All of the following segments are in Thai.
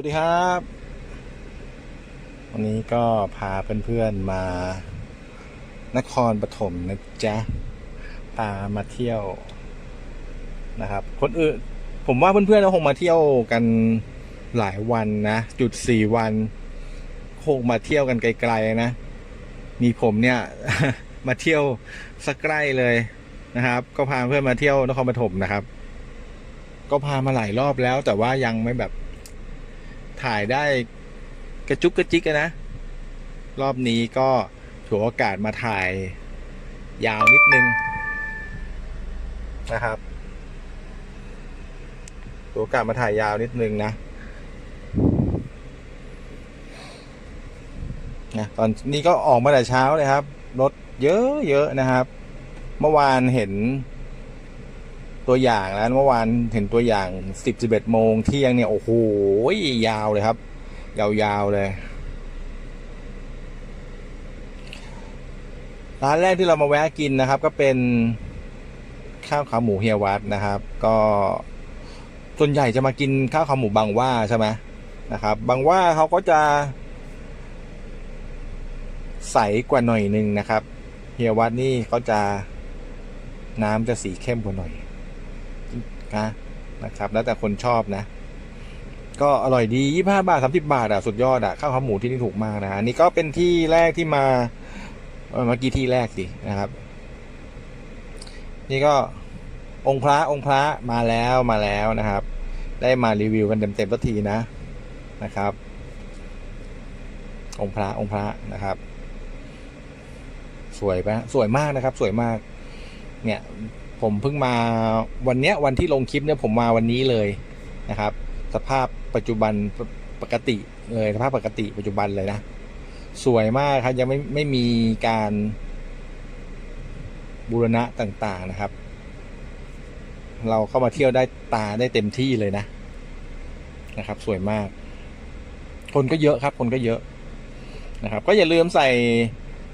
วัสดีครับ วันนี้ก็พาเพื่อนๆมานครปฐมนะจ๊ะพามาเที่ยวนะครับ คนอื่นผมว่าเพื่อนๆคงมาเที่ยวกันหลายวันนะจุดสี่วันคงมาเที่ยวกันไกลๆนะ มีผมเนี่ยมาเที่ยวสักใกล้เลยนะครับ ก็พาเพื่อนมาเที่ยวนครปฐมนะครับ ก็พามาหลายรอบแล้ว แต่ว่ายังไม่แบบ ถ่ายได้กระจุกกระจิกนะ รอบนี้ก็ถือโอกาสมาถ่ายยาวนิดนึงนะครับถือโอกาสมาถ่ายยาวนิดนึงนะนะตอนนี้ก็ออกมาแต่เช้าเลยครับ รถเยอะเยอะนะครับ เมื่อวานเห็น ตัวอย่างแล้วเมื่อวานเห็นตัวอย่างสิบสิบเอ็ดโมงเที่ยงเนี่ย โอ้โหยาวเลยครับ ยาวๆเลยร้านแรกที่เรามาแวะกินนะครับ ก็เป็นข้าวขาหมูเฮียวัดนะครับ ก็ส่วนใหญ่จะมากินข้าวขาหมูบางว่าใช่ไหมนะครับ บางว่าเขาก็จะใสกว่าหน่อยหนึงนะครับ เฮียวัดนี่เขาจะน้ำจะสีเข้มกว่าหน่อย นะนะครับ แล้วแต่คนชอบนะ ก็อร่อยดียี่ห้าบาทสามสิบาทอะสุดยอดอะข้าวขาหมูที่นี่ถูกมากนะอันนี้ก็เป็นที่แรกที่มาเมื่อกี้ที่แรกสินะครับ นี่ก็องค์พระองค์พระมาแล้วมาแล้วนะครับ ได้มารีวิวกันเต็มๆสักทีนะนะครับ องค์พระองค์พระนะครับ สวยปะสวยมากนะครับ สวยมาก เนี่ย ผมเพิ่งมาวันเนี้ยวันที่ลงคลิปเนี่ยผมมาวันนี้เลยนะครับ สภาพปัจจุบันปกติเลยสภาพปกติปัจจุบันเลยนะ สวยมากครับยังไม่ไม่มีการบูรณะต่างๆนะครับ เราเข้ามาเที่ยวได้ตาได้เต็มที่เลยนะนะครับ สวยมาก คนก็เยอะครับ คนก็เยอะนะครับ ก็อย่าลืมใส่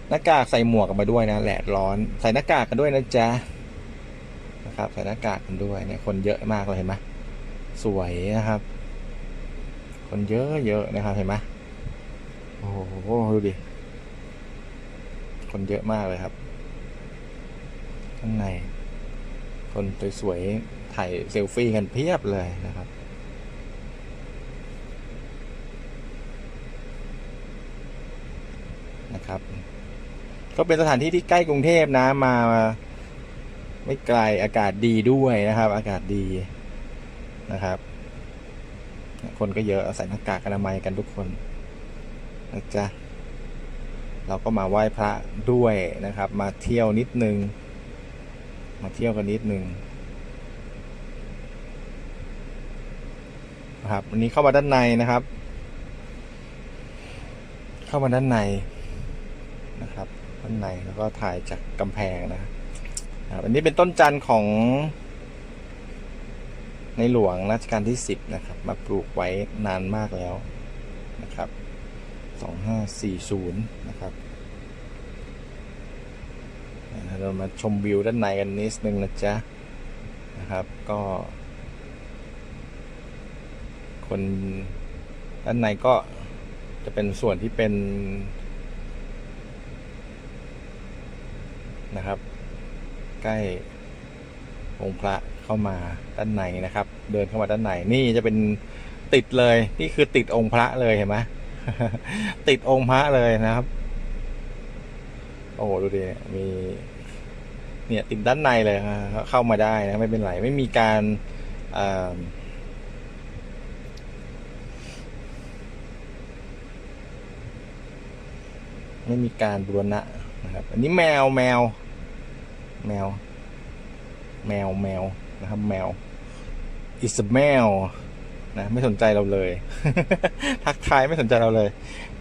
หน้ากากใส่หมวกกันมาด้วยนะแดดร้อน ใส่หน้ากากกันด้วยนะจ๊ะ นะครับใส่หน้ากากกันด้วยเนี่ยคนเยอะมากเลยเห็นไหมสวยนะครับ คนเยอะเยอะนะครับเห็นไหมโอ้โหดูดิคนเยอะมากเลยครับ ข้างใน คนสวยๆถ่ายเซลฟี่กันเพียบเลยนะครับนะครับ ก็เป็นสถานที่ที่ใกล้กรุงเทพนะมา ไม่ไกลอากาศดีด้วยนะครับ อากาศดีนะครับ คนก็เยอะใส่หน้ากากอนามัยกันทุกคนนะจ๊ะเราก็มาไหว้พระด้วยนะครับ มาเที่ยวนิดนึง มาเที่ยวกันนิดนึงนะครับวันนี้เข้ามาด้านในนะครับ เข้ามาด้านในนะครับ ด้านในแล้วก็ถ่ายจากกำแพงนะครับ ครับอันนี้เป็นต้นจันทร์ของในหลวงรัชกาลที่สิบนะครับ มาปลูกไว้นานมากแล้วนะครับสองห้าสี่ศูนย์นะครับเรามาชมวิวด้านในกันนิดนึงนะจ๊ะนะครับก็ คนด้านในก็จะเป็นส่วนที่เป็นนะครับ ใกล้องค์พระเข้ามาด้านในนะครับ เดินเข้ามาด้านในนี่จะเป็นติดเลย นี่คือติดองค์พระเลยเห็นไหมติดองค์พระเลยนะครับ โอ้โหดูดิมี เนี่ยติดด้านในเลยเข้ามาได้นะไม่เป็นไรไม่มีการไม่มีการบูรณะนะครับ อันนี้แมวแมว แมว แมวแมวนะครับ แมว is a แมวนะไม่สนใจเราเลย ทักทายไม่สนใจเราเลย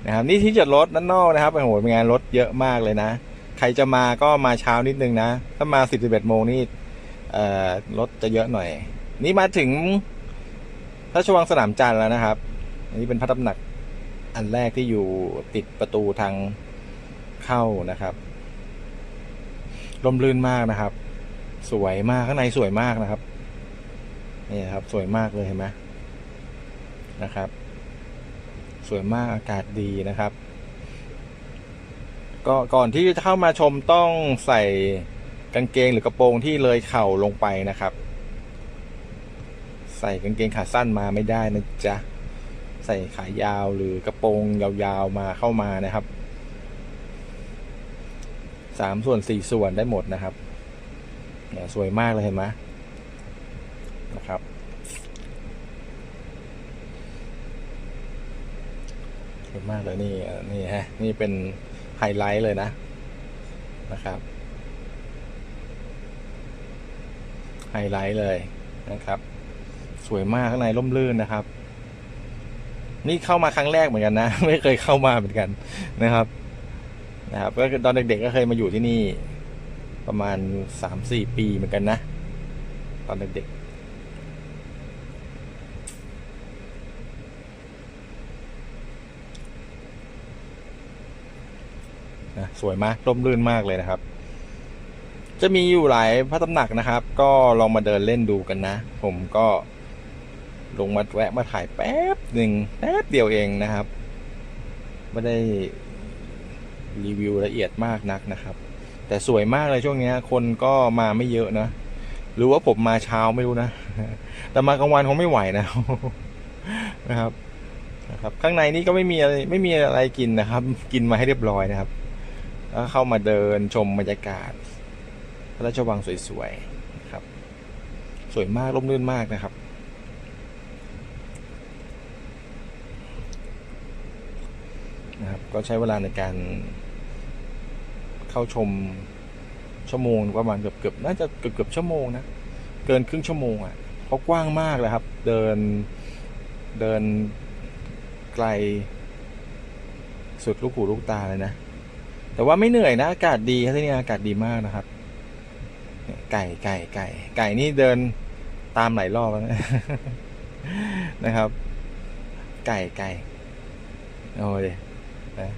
นะครับนี่ที่จอดรถด้านนอกนะครับโอ้โหเป็นไงรถเยอะมากเลยนะ ใครจะมาก็มาเช้านิดนึงนะ ถ้ามาสิบสิบเอ็ดโมงนี่รถจะเยอะหน่อย นี่มาถึงพระราชวังสนามจันทร์แล้วนะครับ อันนี้เป็นพระตำหนักอันแรกที่อยู่ติดประตูทางเข้านะครับ ร่มรื่นมากนะครับ สวยมากข้างในสวยมากนะครับนี่ครับสวยมากเลยเห็นไหมนะครับ สวยมากอากาศดีนะครับ ก็ก่อนที่จะเข้ามาชมต้องใส่กางเกงหรือกระโปรงที่เลยเข่าลงไปนะครับ ใส่กางเกงขาสั้นมาไม่ได้นะจ๊ะใส่ขายาวหรือกระโปรงยาวๆมาเข้ามานะครับ สามส่วนสี่ส่วนได้หมดนะครับเนี่ยสวยมากเลยเห็นไหมนะครับ สวยมากเลยนี่นี่ฮะนี่เป็นไฮไลท์เลยนะนะครับไฮไลท์เลยนะครับ สวยมากข้างในร่มรื่นนะครับ นี่เข้ามาครั้งแรกเหมือนกันนะ ไม่เคยเข้ามาเหมือนกันนะครับ นะครับก็ตอนเด็กๆก็เคยมาอยู่ที่นี่ ประมาณสามสี่ปีเหมือนกันนะ ตอนเด็กๆนะสวยมากร่มรื่นมากเลยนะครับ จะมีอยู่หลายพระตำหนักนะครับ ก็ลองมาเดินเล่นดูกันนะ ผมก็ลงมาแวะมาถ่ายแป๊บหนึ่งแป๊บเดียวเองนะครับ ไม่ได้ รีวิวละเอียดมากนักนะครับ แต่สวยมากเลยช่วงนี้คนก็มาไม่เยอะนะ หรือว่าผมมาเช้าไม่รู้นะ แต่มากลางวันคงไม่ไหวนะนะครับนะครับ ข้างในนี่ก็ไม่มีอะไรไม่มีอะไรกินนะครับ กินมาให้เรียบร้อยนะครับแล้วเข้ามาเดินชมบรรยากาศพระราชวังสวยๆนะครับ สวยมากร่มรื่นมากนะครับ นะครับ ก็ใช้เวลาในการเข้าชมชั่วโมงประมาณเกือบเกือบน่าจะเกือบเกือบชั่วโมงนะเกินครึ่งชั่วโมงอะ่ะเพราะกว้างมากเลยครับ เดินเดินไกล สุดลูกหูลูกตาเลยนะแต่ว่าไม่เหนื่อยนะอากาศดีครับที่นี่อากาศดีมากนะครับ ไก่ไก่ไก่ไก่นี่เดินตามหลายรอบแล้วนะครับ ไก่ไก่โอ้ย นะ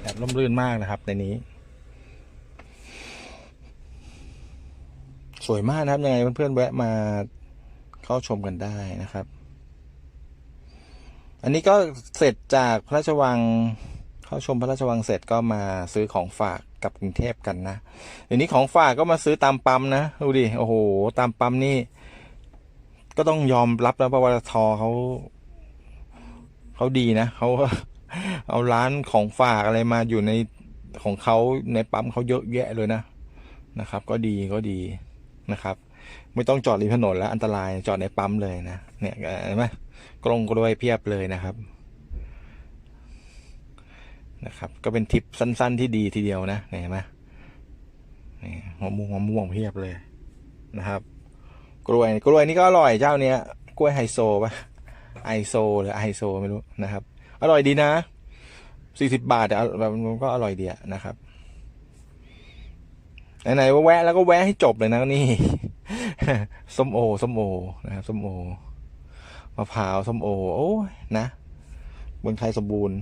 แบบร่มรื่นมากนะครับในนี้ สวยมากนะครับยังไงเพื่อนๆแวะมาเข้าชมกันได้นะครับ อันนี้ก็เสร็จจากพระราชวัง เข้าชมพระราชวังเสร็จก็มาซื้อของฝากกับกรุงเทพกันนะเดี๋ยวนี้ของฝากก็มาซื้อตามปั๊มนะดูดิโอ้โห ตามปั๊มนี่ ก็ต้องยอมรับแล้วว่าปตทเขาเขาดีนะเขาเอาร้านของฝากอะไรมาอยู่ในของเขาในปั๊มเขาเยอะแยะเลยนะนะครับ ก็ดีก็ดีนะครับ ไม่ต้องจอดริมถนนแล้วอันตรายจอดในปั๊มเลยนะเนี่ยเห็นไหมกรงกรวยเพียบเลยนะครับ นะครับ ก็เป็นทริปสั้น ๆ ที่ดีทีเดียวนะเห็นไหมนี่หัวม่วงหัวม่วงเพียบเลยนะครับ กล้วยกล้วยนี่ก็อร่อยเจ้าเนี้ยกล้วยไฮโซปะไอโซหรือไฮโซไม่รู้นะครับ อร่อยดีนะสี่สิบบาทแต่แบบมันก็อร่อยดีอะนะครับไหนๆว่าแวะแล้วก็แวะให้จบเลยนะนี่ส้มโอส้มโอนะครับส้มโอมะพร้าวส้มโอ โอ้ยนะเมืองไทยสมบูรณ์